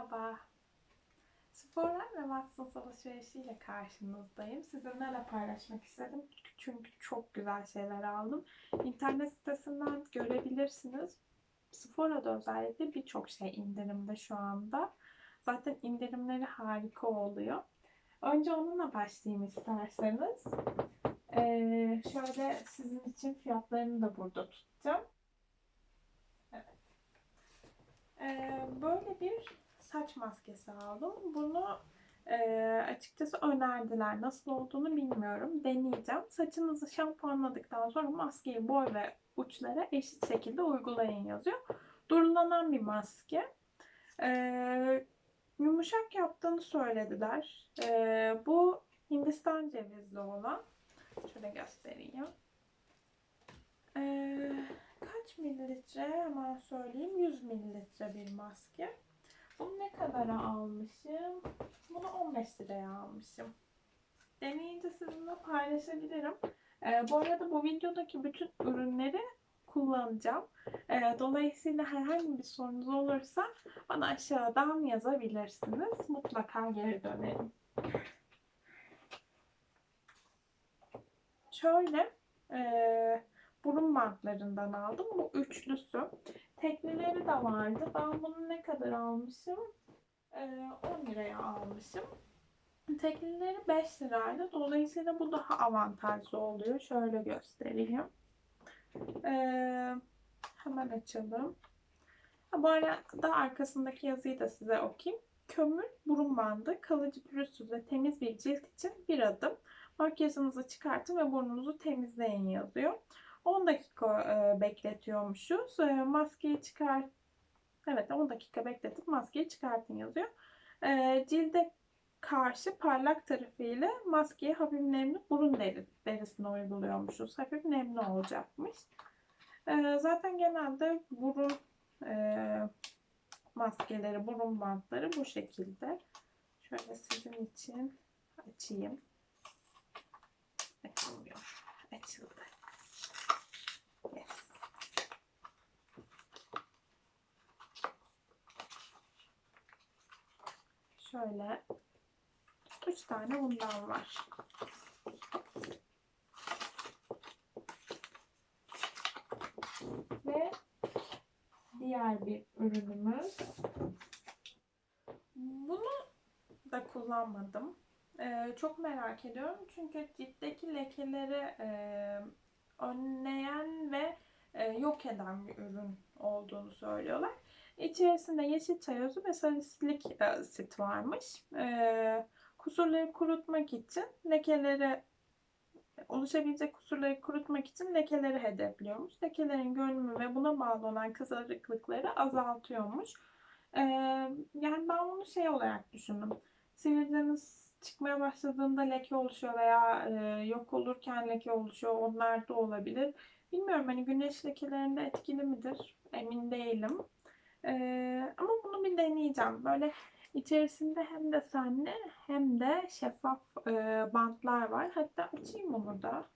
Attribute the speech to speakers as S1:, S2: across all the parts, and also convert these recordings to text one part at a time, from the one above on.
S1: Merhaba. Sephora ve Watsons alışverişiyle karşınızdayım. Sizinle paylaşmak istedim. Çünkü çok güzel şeyler aldım. İnternet sitesinden görebilirsiniz. Sephora'da özellikle birçok şey indirimde şu anda. Zaten indirimleri harika oluyor. Önce onunla başlayayım isterseniz. Ee, şöyle sizin için fiyatlarını da burada tutacağım. Evet. Ee, böyle bir saç maskesi aldım. Bunu e, açıkçası önerdiler. Nasıl olduğunu bilmiyorum. Deneyeceğim. Saçınızı şampuanladıktan sonra maskeyi boy ve uçlara eşit şekilde uygulayın yazıyor. Durulanan bir maske. Ee, yumuşak yaptığını söylediler. Ee, bu Hindistan cevizli olan. Şöyle göstereyim. Ee, kaç mililitre hemen söyleyeyim. 100 mililitre bir maske. Bunu ne kadara almışım? Bunu 15 liraya almışım. Deneyince sizinle paylaşabilirim. Ee, bu arada bu videodaki bütün ürünleri kullanacağım. Ee, dolayısıyla herhangi bir sorunuz olursa bana aşağıdan yazabilirsiniz. Mutlaka geri dönerim. Şöyle e, burun bantlarından aldım. Bu üçlüsü. Teklileri de vardı. Ben bunu ne kadar almışım? E, 10 liraya almışım. Teklileri 5 liraydı. Dolayısıyla bu daha avantajlı oluyor. Şöyle göstereyim. E, hemen açalım. Ha, bu arada arkasındaki yazıyı da size okuyayım. Kömür burun bandı kalıcı pürüzsüz ve temiz bir cilt için bir adım. Makyajınızı çıkartın ve burnunuzu temizleyin yazıyor. 10 dakika e, bekletiyormuşuz. E, maskeyi çıkar Evet 10 dakika bekletip maskeyi çıkartın yazıyor. E, cilde karşı parlak tarafıyla maskeyi hafif nemli burun deri, derisine uyguluyormuşuz. Hafif nemli olacakmış. E, zaten genelde burun e, maskeleri, burun bantları bu şekilde. Şöyle sizin için açayım. Açılmıyor. Açıldı. Yes. Şöyle üç tane bundan var. Ve diğer bir ürünümüz. Bunu da kullanmadım. Ee, çok merak ediyorum çünkü ciltteki lekeleri e, önleyen ve e, yok eden bir ürün olduğunu söylüyorlar. İçerisinde yeşil çay özü ve salisilik asit varmış. E, kusurları kurutmak için lekeleri oluşabilecek kusurları kurutmak için lekeleri hedefliyormuş. Lekelerin görünümü ve buna bağlı olan kızarıklıkları azaltıyormuş. E, yani ben bunu şey olarak düşündüm. Sivilceniz çıkmaya başladığında leke oluşuyor veya e, yok olurken leke oluşuyor. Onlar da olabilir. Bilmiyorum hani güneş lekelerinde etkili midir? Emin değilim. E, ama bunu bir deneyeceğim. Böyle içerisinde hem de senli hem de şeffaf e, bantlar var. Hatta açayım onu da.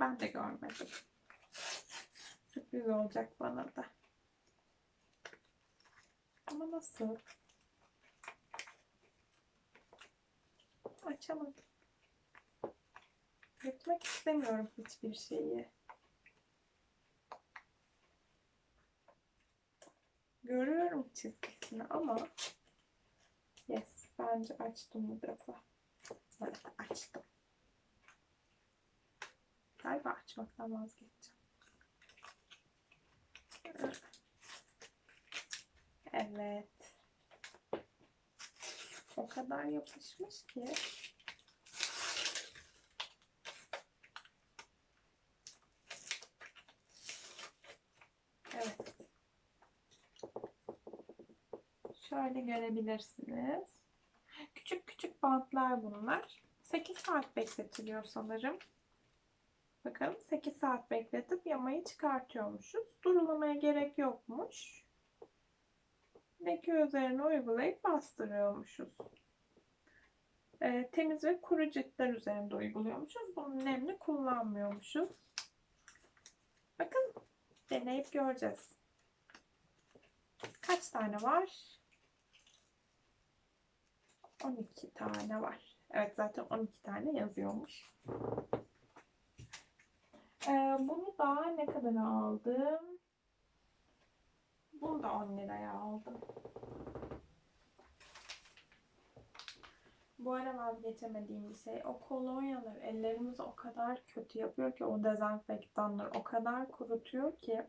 S1: Ben de görmedim. Sürpriz olacak bana da. Ama nasıl? Açamadım. Yırtmak istemiyorum hiçbir şeyi. Görüyorum çizgisini ama yes bence açtım bu defa. Evet açtım. Galiba açmaktan vazgeçeceğim. Evet. O kadar yapışmış ki. Evet. Şöyle görebilirsiniz. Küçük küçük bantlar bunlar. 8 saat bekletiliyor sanırım. Bakalım 8 saat bekletip yamayı çıkartıyormuşuz. Durulamaya gerek yokmuş. Leke üzerine uygulayıp bastırıyormuşuz. E, temiz ve kuru ciltler üzerinde uyguluyormuşuz. Bunun nemli kullanmıyormuşuz. Bakın deneyip göreceğiz. Kaç tane var? 12 tane var. Evet zaten 12 tane yazıyormuş. Ee, bunu da ne kadar aldım? Bunu da 10 liraya aldım. Bu ara vazgeçemediğim bir şey. O kolonyalar ellerimizi o kadar kötü yapıyor ki o dezenfektanlar o kadar kurutuyor ki.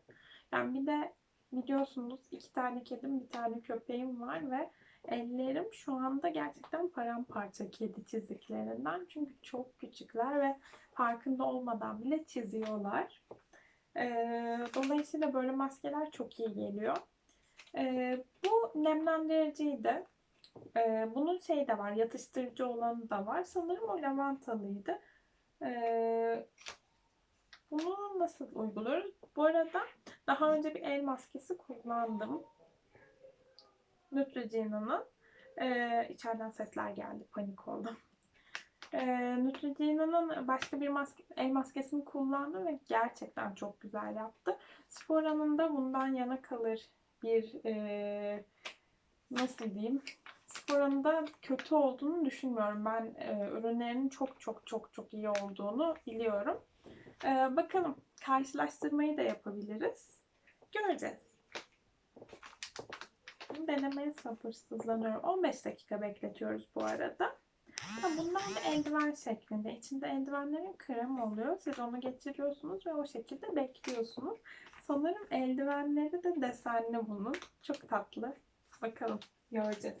S1: Yani bir de biliyorsunuz iki tane kedim bir tane köpeğim var ve ellerim şu anda gerçekten paramparça kedi çiziklerinden. Çünkü çok küçükler ve farkında olmadan bile çiziyorlar. Ee, dolayısıyla böyle maskeler çok iyi geliyor. Ee, bu nemlendiriciydi. Ee, bunun şey de var, yatıştırıcı olanı da var. Sanırım o lavantalıydı. Ee, bunu nasıl uyguluyoruz? Bu arada daha önce bir el maskesi kullandım. Neutrogena'nın. Ee, içeriden sesler geldi, panik oldum. Ee, Neutrogena'nın başka bir maske, el maskesini kullandım ve gerçekten çok güzel yaptı. Spora'nın da bundan yana kalır bir e, nasıl diyeyim Spora'nın da kötü olduğunu düşünmüyorum. Ben e, ürünlerinin çok çok çok çok iyi olduğunu biliyorum. E, bakalım karşılaştırmayı da yapabiliriz. Göreceğiz. Bunu denemeye sabırsızlanıyorum. 15 dakika bekletiyoruz bu arada. Ha, bunlar da eldiven şeklinde. İçinde eldivenlerin krem oluyor. Siz onu geçiriyorsunuz ve o şekilde bekliyorsunuz. Sanırım eldivenleri de desenli bunun. Çok tatlı. Bakalım göreceğiz.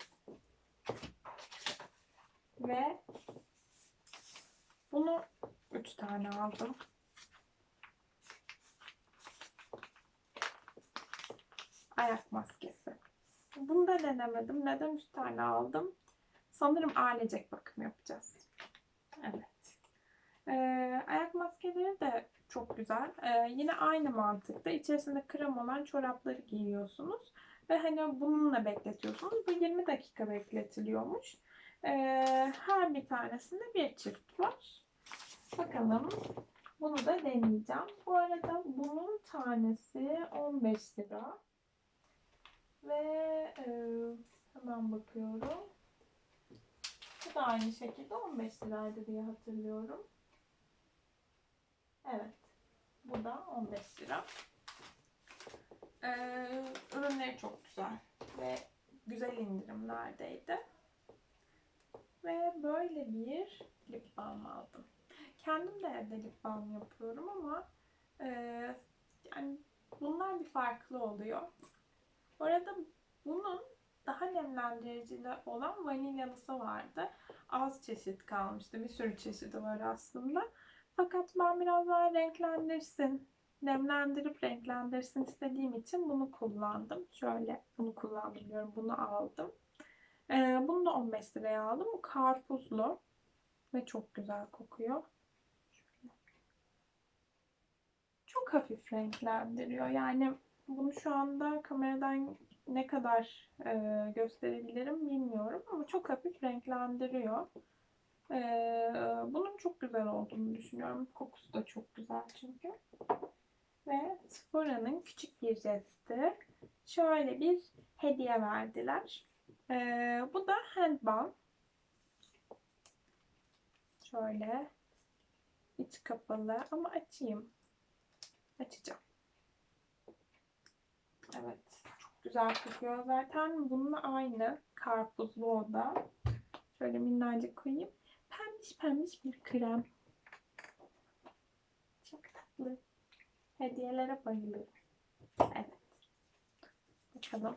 S1: Ve bunu 3 tane aldım. Ayak maskesi. Bunu da denemedim. Neden 3 tane aldım? Sanırım ailecek bakım yapacağız. Evet. Ee, ayak maskeleri de çok güzel. Ee, yine aynı mantıkta. İçerisinde krem olan çorapları giyiyorsunuz. Ve hani bununla bekletiyorsunuz. Bu 20 dakika bekletiliyormuş. Ee, her bir tanesinde bir çift var. Bakalım. Bunu da deneyeceğim. Bu arada bunun tanesi 15 lira. Ve e, hemen bakıyorum. Bu da aynı şekilde 15 liraydı diye hatırlıyorum. Evet. Bu da 15 lira. Ee, ürünleri çok güzel ve güzel indirimlerdeydi. Ve böyle bir lip balm aldım. Kendim de evde lip balm yapıyorum ama e, yani bunlar bir farklı oluyor. Bu arada bunun daha nemlendiricili olan vanilyalısı vardı. Az çeşit kalmıştı. Bir sürü çeşidi var aslında. Fakat ben biraz daha renklendirsin, nemlendirip renklendirsin istediğim için bunu kullandım. Şöyle bunu kullandım. Bunu aldım. Ee, bunu da 15 liraya aldım. Bu karpuzlu ve çok güzel kokuyor. Şöyle. Çok hafif renklendiriyor. Yani bunu şu anda kameradan ne kadar e, gösterebilirim bilmiyorum ama çok hafif renklendiriyor. E, bunun çok güzel olduğunu düşünüyorum. Kokusu da çok güzel çünkü. Ve Sephora'nın küçük bir jesti. Şöyle bir hediye verdiler. E, bu da hand balm. Şöyle iç kapalı ama açayım. Açacağım. Evet. Çok güzel kokuyor. Zaten bununla aynı. Karpuzlu o da. Şöyle minnacık koyayım. Pembiş pembiş bir krem. Çok tatlı. Hediyelere bayılıyorum. Evet. Bakalım.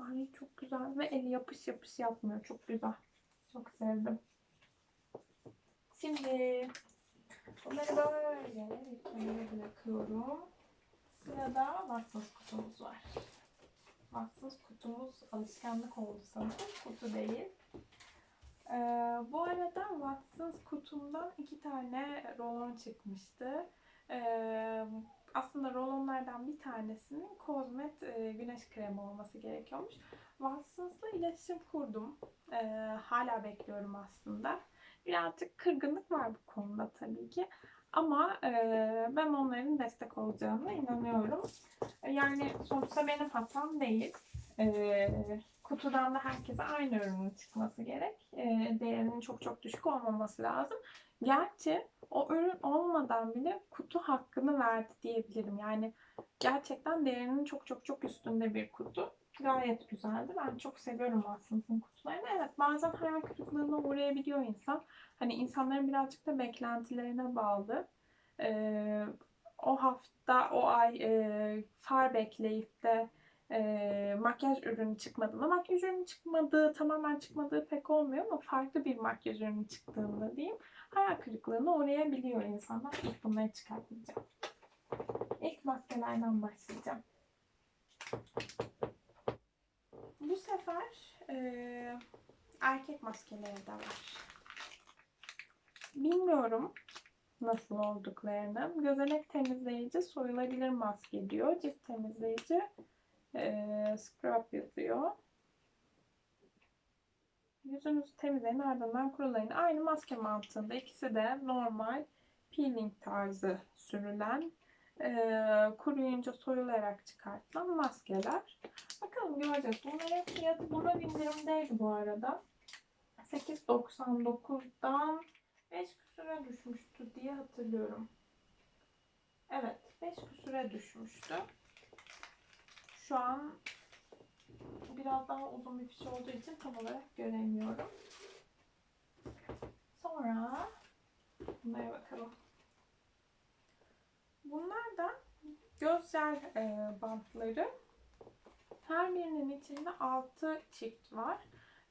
S1: Ay çok güzel ve eli yapış yapış yapmıyor. Çok güzel. Çok sevdim. Şimdi bunları böyle bırakıyorum. Sırada Watsons kutumuz var. Watsons kutumuz alışkanlık oldu sanırım. Kutu değil. Ee, bu arada Watsons kutumdan iki tane rolon çıkmıştı. Ee, aslında rolonlardan bir tanesinin kozmet e, güneş kremi olması gerekiyormuş. Watsons'la iletişim kurdum. Ee, hala bekliyorum aslında. Birazcık kırgınlık var bu konuda tabii ki. Ama e, ben onların destek olacağına inanıyorum. Yani sonuçta benim hatam değil. Ee, kutudan da herkese aynı ürünün çıkması gerek. Ee, değerinin çok çok düşük olmaması lazım. Gerçi o ürün olmadan bile kutu hakkını verdi diyebilirim. Yani gerçekten değerinin çok çok çok üstünde bir kutu. Gayet güzeldi. Ben çok seviyorum Watsons'ın kutularını. Evet bazen hayal kırıklığına uğrayabiliyor insan. Hani insanların birazcık da beklentilerine bağlı. Ee, o hafta, o ay e, far bekleyip de e, makyaj ürünü çıkmadığında, makyaj ürünü çıkmadığı, tamamen çıkmadığı pek olmuyor ama farklı bir makyaj ürünü çıktığında diyeyim hayal kırıklığına uğrayabiliyor insanlar. İlk bunları çıkartmayacağım. İlk maskelerden başlayacağım. Bu sefer e, erkek maskeleri de var. Bilmiyorum nasıl olduklarını. Gözenek temizleyici soyulabilir maske diyor. Cilt temizleyici e, scrub yazıyor. Yüzünüzü temizleyin ardından kurulayın. Aynı maske mantığında ikisi de normal peeling tarzı sürülen kuruyunca soyularak çıkartılan maskeler. Bakalım göreceğiz. Bunların fiyatı buna indirimdeydi bu arada. 8.99'dan 5 küsüre düşmüştü diye hatırlıyorum. Evet 5 küsüre düşmüştü. Şu an biraz daha uzun bir fiş olduğu için tam olarak göremiyorum. Sonra bunlara bakalım. Bunlar da göz jel e, bantları. Her birinin içinde 6 çift var.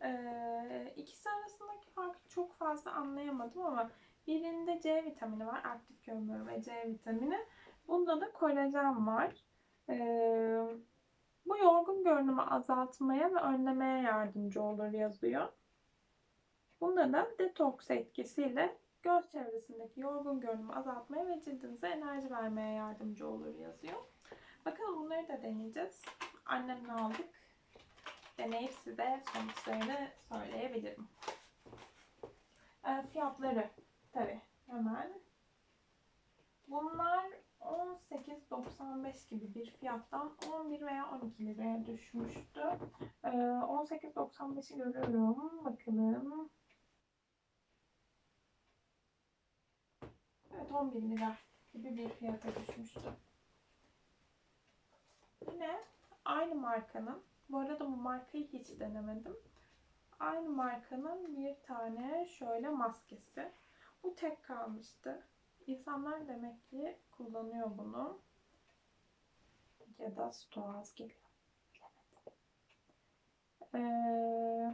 S1: E, ikisi arasındaki farkı çok fazla anlayamadım ama birinde C vitamini var. Aktif kömür ve C vitamini. Bunda da kolajen var. E, bu yorgun görünümü azaltmaya ve önlemeye yardımcı olur yazıyor. Bunda da detoks etkisiyle göz çevresindeki yorgun görünümü azaltmaya ve cildinize enerji vermeye yardımcı olur yazıyor. Bakalım bunları da deneyeceğiz. Annemle aldık. Deneyip size sonuçlarını söyleyebilirim. E, fiyatları tabi hemen. Bunlar 18.95 gibi bir fiyattan 11 veya 12 liraya düşmüştü. Ee, 18.95'i görüyorum. Bakalım. Evet 11 lira gibi bir fiyata düşmüştü. Yine aynı markanın, bu arada bu markayı hiç denemedim. Aynı markanın bir tane şöyle maskesi. Bu tek kalmıştı. İnsanlar demek ki kullanıyor bunu. Ya da stoğaz geliyor. Ee,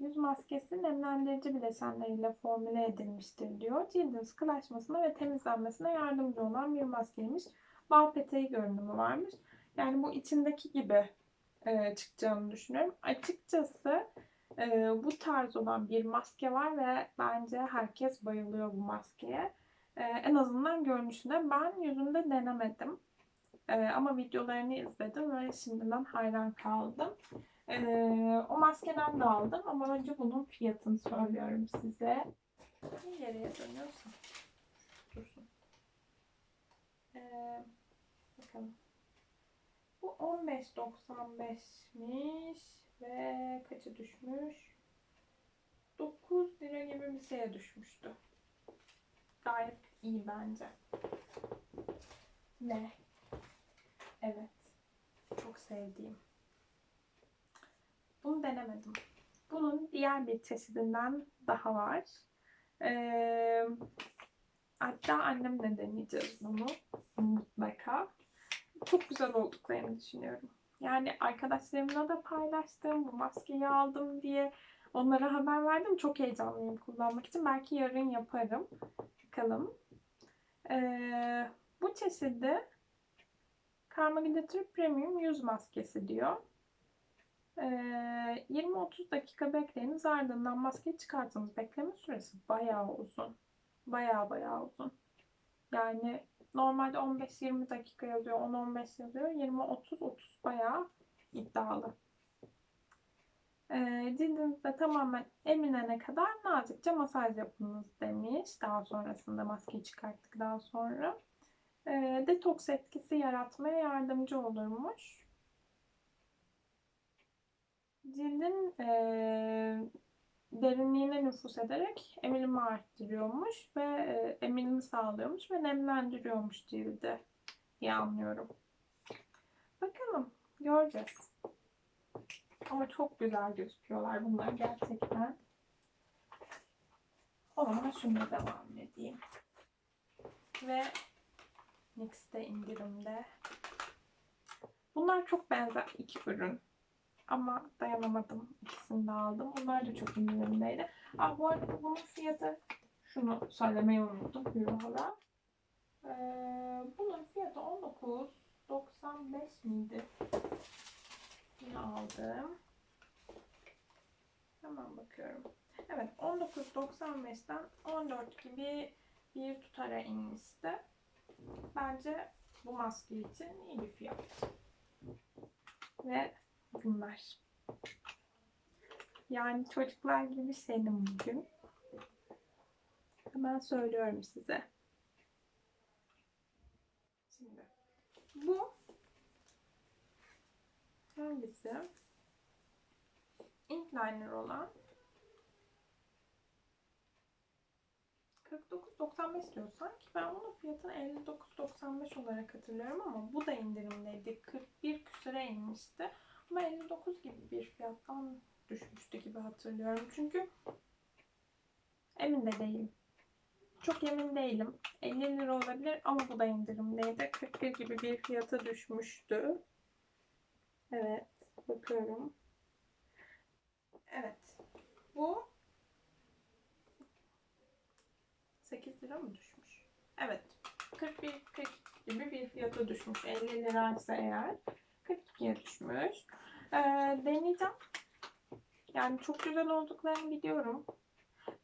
S1: yüz maskesi nemlendirici bileşenleriyle formüle edilmiştir diyor. Cildin sıkılaşmasına ve temizlenmesine yardımcı olan bir maskeymiş. Bal peteği görünümü varmış. Yani bu içindeki gibi e, çıkacağını düşünüyorum. Açıkçası e, bu tarz olan bir maske var ve bence herkes bayılıyor bu maskeye. Ee, en azından görünüşünde ben yüzümde denemedim. Ee, ama videolarını izledim ve şimdiden hayran kaldım. Ee, o maskeden de aldım ama önce bunun fiyatını söylüyorum size. Bir geriye dönüyorsam. Dursun. Ee, bakalım. Bu 15.95'miş ve kaça düşmüş? 9 lira gibi bir şeye düşmüştü gayet iyi bence. Ne? Evet. Çok sevdiğim. Bunu denemedim. Bunun diğer bir çeşidinden daha var. Ee, hatta annemle deneyeceğiz bunu. Mutlaka. Çok güzel olduklarını düşünüyorum. Yani arkadaşlarımla da paylaştım. Bu maskeyi aldım diye onlara haber verdim. Çok heyecanlıyım kullanmak için. Belki yarın yaparım bakalım. Ee, bu çeşidi Karmagidatür Premium yüz maskesi diyor. Ee, 20-30 dakika bekleyiniz ardından maskeyi çıkartınız. Bekleme süresi bayağı uzun. Bayağı bayağı uzun. Yani normalde 15-20 dakika yazıyor, 10-15 yazıyor. 20-30-30 bayağı iddialı. E, cildinizde tamamen eminene kadar nazikçe masaj yapınız demiş. Daha sonrasında maskeyi çıkarttıktan sonra. Detoks etkisi yaratmaya yardımcı olurmuş. Cildin eee, derinliğine nüfuz ederek emilimi arttırıyormuş ve e, emilimi sağlıyormuş ve nemlendiriyormuş cildi diye anlıyorum. Bakalım göreceğiz. Ama çok güzel gözüküyorlar bunlar gerçekten. O zaman şununla devam edeyim. Ve NYX'te indirimde. Bunlar çok benzer iki ürün. Ama dayanamadım. İkisini de aldım. Bunlar da çok indirimdeydi. Aa, bu arada bunun fiyatı şunu söylemeyi unuttum. Euro'da. Ee, bunun fiyatı 19.95 miydi? Yine aldım. Hemen bakıyorum. Evet 19.95'ten 14 gibi bir tutara inmişti. Bence bu maske için iyi bir fiyat. Ve bunlar. Yani çocuklar gibi şeyim bugün. Hemen söylüyorum size. Şimdi bu hangisi? Ink liner olan 49.95 diyor sanki. Ben bunun fiyatını 59.95 olarak hatırlıyorum ama bu da indirimdeydi. 41 küsüre inmişti. Ama 59 gibi bir fiyattan düşmüştü gibi hatırlıyorum. Çünkü emin de değilim. Çok emin değilim. 50 lira olabilir ama bu da indirimdeydi. 41 gibi bir fiyata düşmüştü. Evet. Bakıyorum. Evet. Bu 8 lira mı düşmüş? Evet. 41 40 gibi bir fiyata düşmüş. 50 liraysa eğer 42'ye düşmüş. Ee, deneyeceğim. Yani çok güzel olduklarını biliyorum.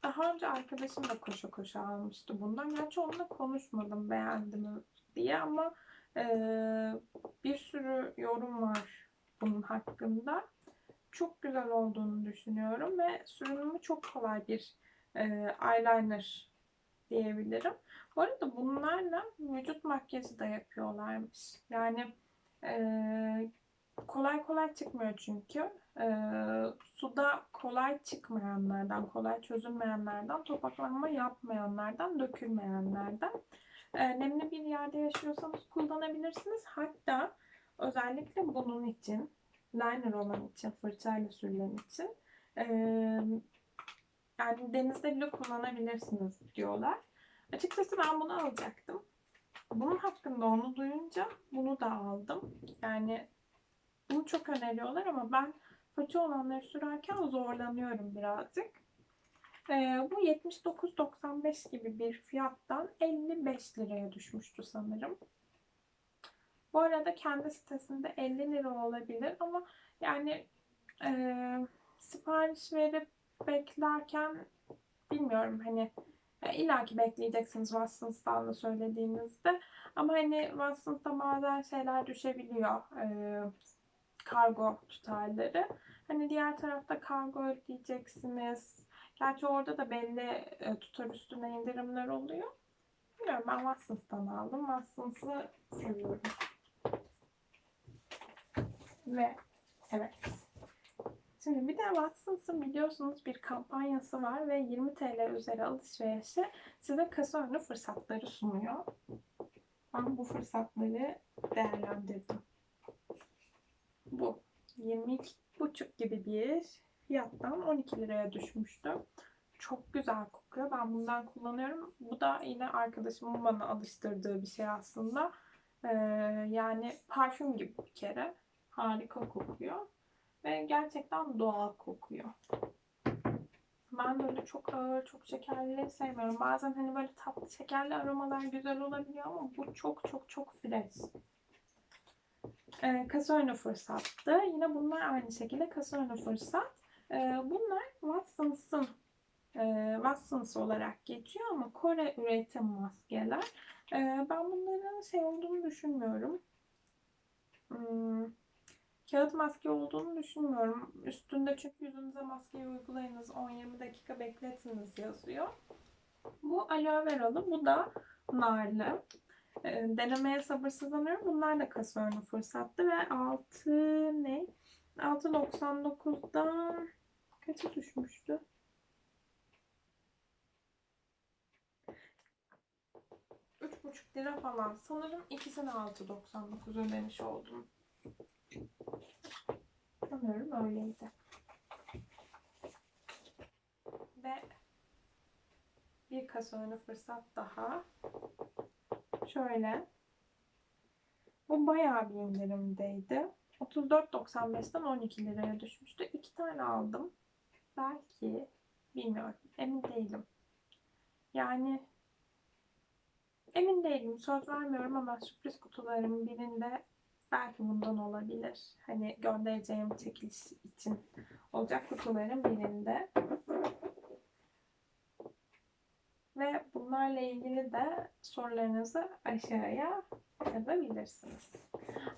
S1: Daha önce arkadaşım da koşa koşa almıştı bundan. Gerçi onunla konuşmadım beğendim diye ama e, bir sürü yorum var bunun hakkında. Çok güzel olduğunu düşünüyorum ve sürünümü çok kolay bir e, eyeliner diyebilirim. Bu arada bunlarla vücut makyajı da yapıyorlarmış. Yani e, kolay kolay çıkmıyor çünkü. E, suda kolay çıkmayanlardan, kolay çözülmeyenlerden, topaklanma yapmayanlardan, dökülmeyenlerden. E, nemli bir yerde yaşıyorsanız kullanabilirsiniz. Hatta özellikle bunun için, liner olan için, fırçayla sürülen için e, yani denizde bile kullanabilirsiniz diyorlar. Açıkçası ben bunu alacaktım. Bunun hakkında onu duyunca bunu da aldım. Yani bunu çok öneriyorlar ama ben fırça olanları sürerken zorlanıyorum birazcık. Ee, bu 79.95 gibi bir fiyattan 55 liraya düşmüştü sanırım. Bu arada kendi sitesinde 50 lira olabilir ama yani e, sipariş verip beklerken bilmiyorum hani e, illa ki bekleyeceksiniz Watsons'tan da söylediğinizde ama hani Watsons'ta bazen şeyler düşebiliyor e, kargo tutarları. Hani diğer tarafta kargo ödeyeceksiniz. Gerçi orada da belli tutar üstüne indirimler oluyor. Bilmiyorum ben Watsons'tan aldım. Watsons'ı seviyorum. Ve evet. Şimdi bir de Watsons'ın biliyorsunuz bir kampanyası var ve 20 TL üzeri alışverişe size kasa önü fırsatları sunuyor. Ben bu fırsatları değerlendirdim. Bu 22,5 gibi bir fiyattan 12 liraya düşmüştü. Çok güzel kokuyor. Ben bundan kullanıyorum. Bu da yine arkadaşımın bana alıştırdığı bir şey aslında. Ee, yani parfüm gibi bir kere. Harika kokuyor. Ve gerçekten doğal kokuyor. Ben böyle çok ağır, çok şekerli sevmiyorum. Bazen hani böyle tatlı şekerli aromalar güzel olabiliyor ama bu çok çok çok fresh. Ee, Casino fırsattı. Yine bunlar aynı şekilde Casino fırsat. Ee, bunlar Watsons'ın e, Watsons olarak geçiyor ama Kore üretim maskeler. Ee, ben bunların şey olduğunu düşünmüyorum. Hmm, kağıt maske olduğunu düşünmüyorum. Üstünde çünkü yüzünüze maskeyi uygulayınız 10-20 dakika bekletiniz yazıyor. Bu aloe veralı, bu da narlı. E, denemeye sabırsızlanıyorum. Bunlar da Casino fırsattı ve altı ne? 6.99'dan kaça düşmüştü? Buçuk lira falan. Sanırım ikisini 6.99 ödemiş oldum. Sanırım öyleydi. Ve bir kasa fırsat daha. Şöyle. Bu bayağı bir indirimdeydi. 34.95'ten 12 liraya düşmüştü. İki tane aldım. Belki bilmiyorum. Emin değilim. Yani emin değilim. Söz vermiyorum ama sürpriz kutularım birinde belki bundan olabilir. Hani göndereceğim çekiliş için olacak kutuların birinde. Ve bunlarla ilgili de sorularınızı aşağıya yazabilirsiniz.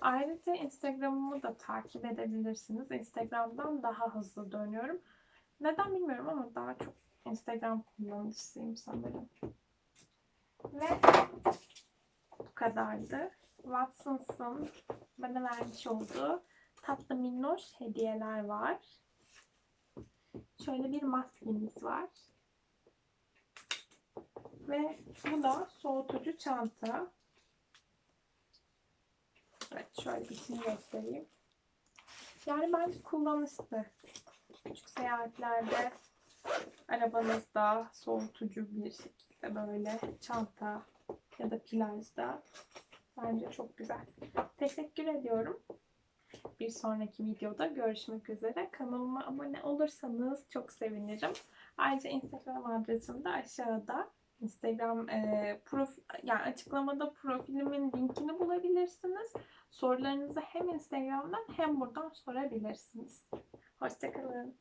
S1: Ayrıca Instagram'ımı da takip edebilirsiniz. Instagram'dan daha hızlı dönüyorum. Neden bilmiyorum ama daha çok Instagram kullanıcısıyım sanırım. Ve bu kadardı. Watsons'ın bana vermiş olduğu tatlı minnoş hediyeler var. Şöyle bir maskemiz var. Ve bu da soğutucu çanta. Evet şöyle içini göstereyim. Yani bence kullanışlı. Küçük seyahatlerde arabanızda soğutucu bir şekilde böyle çanta ya da plajda bence çok güzel. Teşekkür ediyorum. Bir sonraki videoda görüşmek üzere. Kanalıma abone olursanız çok sevinirim. Ayrıca Instagram adresim de aşağıda. Instagram e, prof yani açıklamada profilimin linkini bulabilirsiniz. Sorularınızı hem Instagram'dan hem buradan sorabilirsiniz. Hoşçakalın.